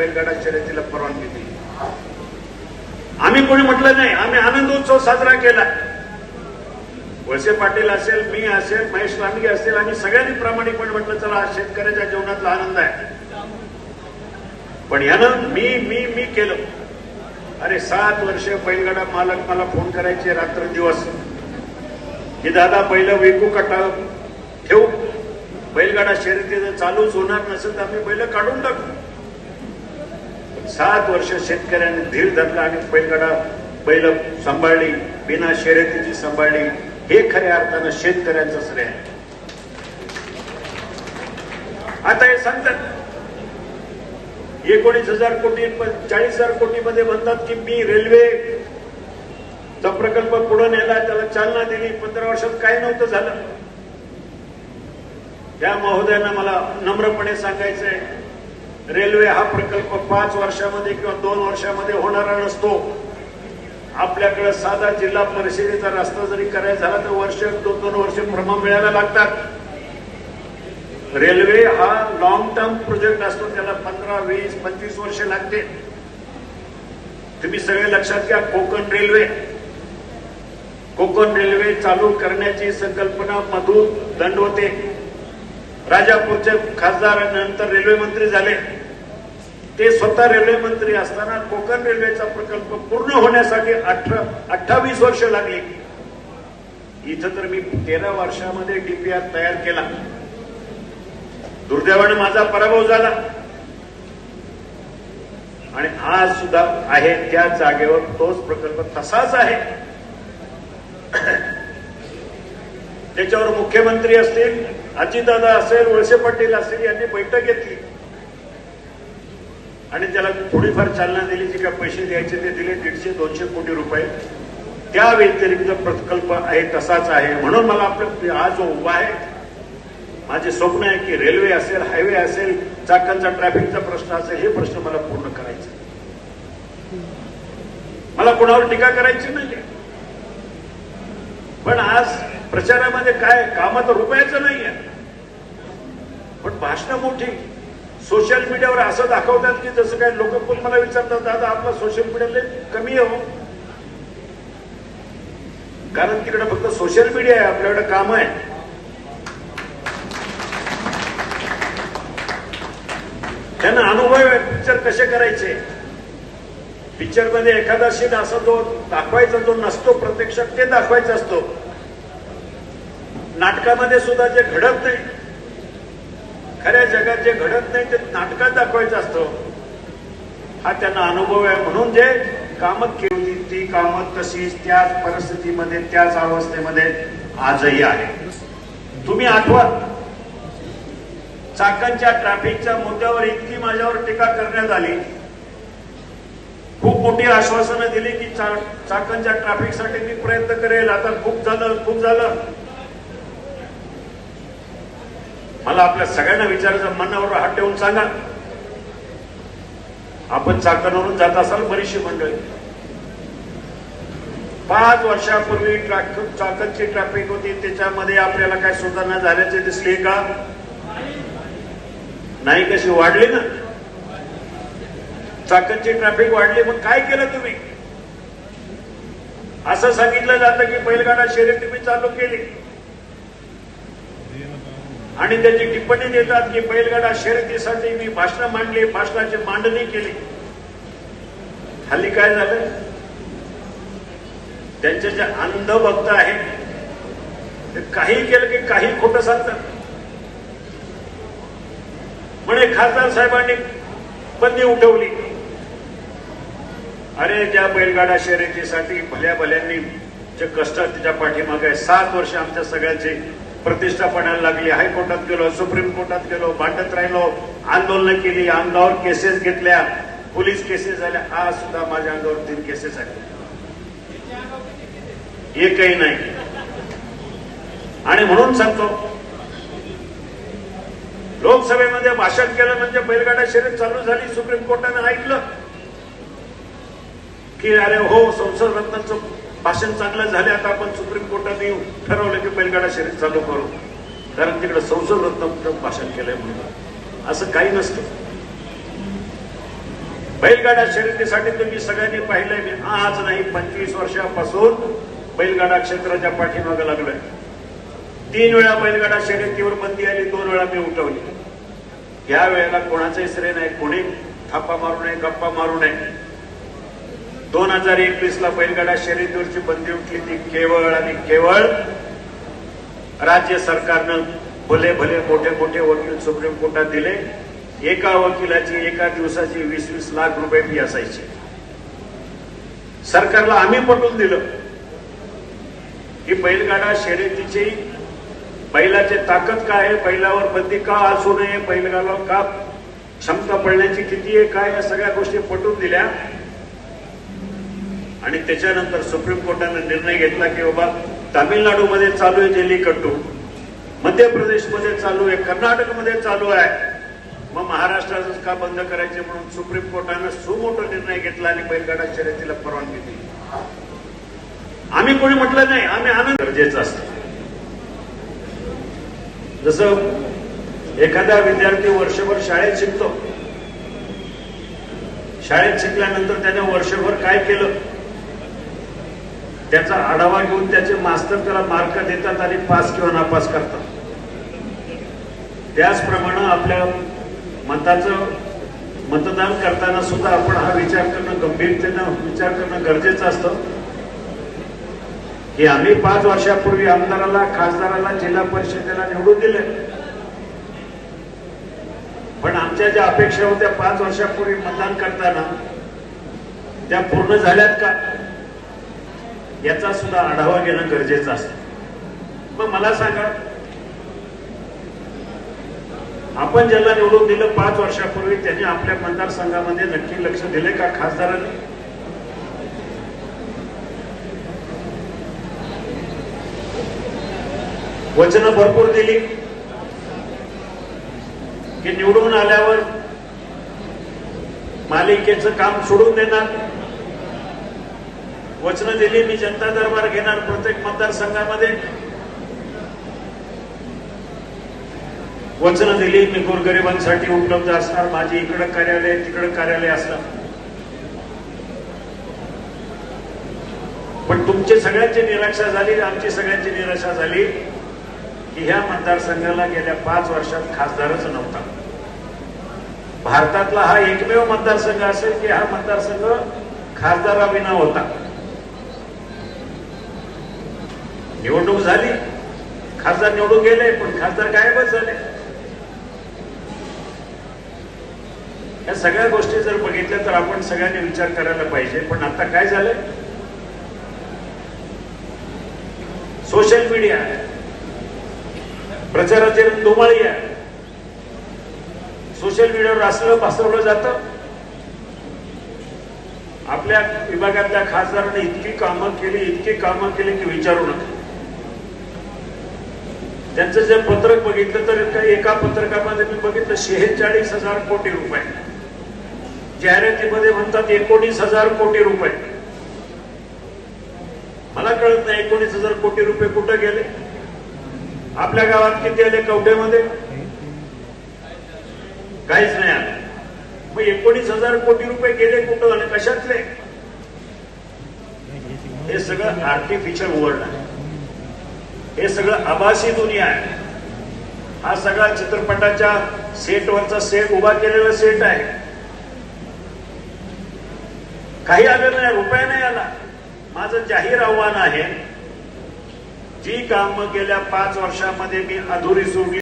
बैलगाडा शर्यतीला परवानगी दिली. आम्ही कोणी म्हटलं नाही आम्ही आनंद उत्सव साजरा केला. वळसे पाटील असेल मी असेल महेश लांडगे असेल आम्ही सगळ्यांनी प्रामाणिकपणे म्हटलं चला हा शेतकऱ्याच्या जीवनातला आनंद आहे. पण यानं मी मी मी केलं. अरे सात वर्ष बैलगाडा मालक मला फोन करायचे रात्र दिवस की दादा पहिलं विकू कटा ठेवू. बैलगाडा शर्यती जर चालूच होणार नसेल तर आम्ही बैल काढून टाकू. सात वर्ष शेतकऱ्याने धीर धरला आणि बैलगाडा बैल सांभाळली बिना शर्यतीची सांभाळली. हे खऱ्या अर्थानं शेतकऱ्यांचं श्रेय आहे. आता हे सांगतात एकोणीस हजार कोटी चाळीस हजार कोटी मध्ये म्हणतात की मी रेल्वे चा प्रकल्प पुढे नेला त्याला चालना दिली. पंधरा वर्षात काही नव्हतं झालं. त्या महोदयांना मला नम्रपणे सांगायचंय. रेल्वे हा प्रकल्प पाच वर्षामध्ये किंवा दोन वर्षामध्ये होणारा नसतो. आपल्याकडे साधा जिल्हा परिषदेचा रस्ता जरी करायचा झाला तर वर्ष दोन दोन वर्ष भ्रमा मिळायला लागतात. रेल्वे हा लॉंग टर्म प्रोजेक्ट असतो त्याला पंधरा वीस पंचवीस वर्ष लागते. तुम्ही सगळे लक्षात घ्या कोकण रेल्वे. कोकण रेल्वे चालू करण्याची संकल्पना मधू दंडवते राजापूरचे खासदार नंतर रेल्वे मंत्री झाले. ते स्वतः रेल्वे मंत्री असताना कोकण रेल्वेचा प्रकल्प पूर्ण होण्यासाठी अठरा अठ्ठावीस वर्ष लागली. इथं तर मी तेरा वर्षामध्ये डीपीआर तयार केला. दुर्दैवाने माझा पराभव झाला. आणि आज सुद्धा आहे त्या जागेवर तोच प्रकल्प तसाच आहे. त्याच्यावर मुख्यमंत्री असतील अजितदादा असेल वळसे पाटील असतील यांनी बैठक घेतली. आणि त्याला थोडीफार चालना दिली जे काय पैसे द्यायचे ते दिले दीडशे दोनशे कोटी रुपये. त्या व्यतिरिक्त प्रकल्प आहे तसाच आहे. म्हणून मला आपलं हा जो उभा आहे. माझे स्वप्न आहे की रेल्वे असेल हायवे असेल चाकांचा ट्रॅफिकचा प्रश्न असेल हे प्रश्न मला पूर्ण करायचे. मला कोणावर टीका करायची नाही पण आज प्रचारामध्ये काय कामात रुपयाचं नाही आहे पण भाषणं मोठी. सोशल मीडियावर असं दाखवतात की जसं काय लोक पण मला विचारतात दादा आपला सोशल मीडियाला कमी आहे हो. कारण तिकडे फक्त सोशल मीडिया आहे आपल्याकडे काम आहे. त्यांना अनुभव आहे पिक्चर कसे करायचे? पिक्चरमध्ये एखादा सीन असा जो दाखवायचा जो नसतो प्रत्यक्षात ते दाखवायचा असतो. नाटकामध्ये सुद्धा जे घडत नाही खऱ्या जगात जे घडत नाही ते नाटकात दाखवायचं असतं. हा त्यांना अनुभव आहे. म्हणून जे कामत केली ती कामत तशीच त्याच परिस्थितीमध्ये त्याच अवस्थेमध्ये आजही आहे. तुम्ही आठवा. चाकांच्या ट्रॅफिकच्या मुद्द्यावर इतकी माझ्यावर टीका करण्यात आली. खूप मोठी आश्वासनं दिली की चा- चाकांच्या ट्रॅफिकसाठी मी प्रयत्न करेल. आता खूप झालं खूप झालं. मला आपल्या सगळ्यांना विचारायचं मनावर हात ठेवून सांगा. आपण चाकणवरून जात असाल बरीचशी मंडळी. पाच वर्षापूर्वी ट्रॅफिक चाकणची ट्रॅफिक होती त्याच्यामध्ये आपल्याला काय सुधारणा झाल्याचे दिसली का? नाही कशी वाढली ना? चाकणची ट्रॅफिक वाढली मग काय केलं तुम्ही? असं सांगितलं जातं की बैलगाडा शर्यत तुम्ही चालू केली. आणि त्याची टिप्पणी देतात की बैलगाडा शर्यतीसाठी मी भाषण मांडली भाषणाची मांडणी केली. हल्ली काय झालं? त्यांचे जे अंध भक्त आहेत ते काही केलं की काही खोटं सांगतात. म्हणे खासदार साहेबांनी बंदी उठवली. अरे ज्या बैलगाडा शर्यतीसाठी भल्या भल्यांनी जे कष्ट त्याच्या पाठीमागे सात वर्ष आमच्या सगळ्यांचे प्रतिष्ठा पडायला लागली. हायकोर्टात गेलो सुप्रीम कोर्टात गेलो भांडत राहिलो आंदोलन केली अंगावर केसेस घेतल्या. पोलीस केसेस झाल्या. आज सुद्धा माझ्या अंगावर तीन केसेस आहेत. एकही नाही. आणि म्हणून सांगतो लोकसभेमध्ये भाषण केलं म्हणजे बैलगाडा शर्यत चालू झाली सुप्रीम कोर्टाने ऐकलं की अरे हो संसद रत्नाचं भाषण चांगलं झाले आता आपण सुप्रीम कोर्टात येऊ ठरवलं की बैलगाडा शर्यत चालू करू. कारण तिकडे संसद रत्न भाषण केलंय म्हणून. असं काही नसतं. बैलगाडा शर्यतीसाठी तुम्ही सगळ्यांनी पाहिलंय मी आज नाही पंचवीस वर्षापासून बैलगाडा क्षेत्राच्या पाठीमागं लागलोय. तीन वेळा बैलगाडा शर्यतीवर बंदी आली दोन वेळा मी उठवली. या वेळेला कोणाचंही श्रेय नाही कोणी थापा मारू नये गप्पा मारू नये. दोन हजार एकवीस ला बैलगाडा शर्यतीवरची बंदी उठली ती केवळ आणि केवळ राज्य सरकारनं भले भले मोठे मोठे वकील सुप्रीम कोर्टात दिले. एका वकिलाची एका दिवसाची वीस वीस लाख रुपये फी असायची. सरकारला आम्ही पटवून दिलं. की बैलगाडा शर्यतीची बैलाची ताकद काय आहे? बैलावर बंदी का असू नये? बैलगाला का क्षमता पडण्याची किती आहे? काय या सगळ्या गोष्टी पटवून दिल्या. आणि त्याच्यानंतर सुप्रीम कोर्टाने निर्णय घेतला की बाबा तामिळनाडूमध्ये चालू आहे जल्लीकट्टू मध्य प्रदेशमध्ये चालू आहे कर्नाटकमध्ये चालू आहे. मग महाराष्ट्रातच का बंद करायचे म्हणून सुप्रीम कोर्टानं सुमोठा निर्णय घेतला आणि बैलगाडा शर्यतीला परवानगी दिली? आम्ही कोणी म्हटलं नाही आम्ही आनंद गरजेचं असत. जसं एखादा विद्यार्थी वर्षभर शाळेत शिकतो. शाळेत शिकल्यानंतर त्याने वर्षभर काय केलं? त्याचा आढावा घेऊन त्याचे मास्तर त्याला मार्क देतात आणि पास किंवा नापास करतात. त्याचप्रमाणे आपल्या मताचं मतदान करताना सुद्धा आपण हा विचार करणं गंभीरतेनं विचार करणं गरजेचं असतं. की आम्ही पाच वर्षापूर्वी आमदाराला खासदाराला जिल्हा परिषदेला निवडून दिले. पण आमच्या ज्या अपेक्षा होत्या पाच वर्षापूर्वी मतदान करताना त्या पूर्ण झाल्यात का? याचा सुद्धा आढावा घेणं गरजेचं असतं. मग मला सांगा आपण ज्याला निवडून दिलं पाच वर्षापूर्वी त्यांनी आपल्या मतदारसंघामध्ये नक्की लक्ष दिले का खासदारांनी? वचनं भरपूर दिली. की निवडून आल्यावर मालिकेचं काम सोडून देणार. वचनं दिली मी जनता दरबार घेणार प्रत्येक मतदारसंघामध्ये. वचनं दिली मी गोरगरिबांसाठी उपलब्ध असणार माझी इकडं कार्यालय तिकडं कार्यालय असणार. पण तुमची सगळ्यांची निराशा झाली आमची सगळ्यांची निराशा झाली की ह्या मतदारसंघाला गेल्या पाच वर्षात खासदारच नव्हता. भारतातला हा एकमेव मतदारसंघ असेल की हा मतदारसंघ खासदाराविना होता. निवडणूक झाली. खासदार निवडून गेले पण खासदार गायबच झाले. या सगळ्या गोष्टी जर बघितल्या तर आपण सगळ्यांनी विचार करायला पाहिजे. पण आता काय झालंय? सोशल मीडिया प्रचाराची धुमाळी आहे. सोशल मीडियावर असलं पसरवलं जात. आपल्या विभागातल्या खासदारांनी इतकी कामं केली इतकी कामं केली की विचारू नका. त्यांचं जे पत्रक बघितलं तर एका पत्रकामध्ये मी बघितलं शेहेचाळीस हजार कोटी रुपये. जाहिरातीमध्ये म्हणतात एकोणीस हजार कोटी रुपये. मला कळत नाही एकोणीस हजार कोटी रुपये कुठं गेले? आपल्या गावात किती आले कवठेमध्ये? काहीच नाही आलं. मग एकोणीस हजार कोटी रुपये गेले कुठं आणि कशातले? हे सगळं आर्टिफिशियल वर्ल्ड आहे. हे सगळं आभासी दुनिया आहे. हा सगळा चित्रपटाच्या सेटवरचा सेट उभा केलेला सेट आहे. काही आलं नाही रुपये नाही आला. माझं जाहीर आव्हान आहे जी काम गेल्या पाच वर्षामध्ये मी अधुरी सोडली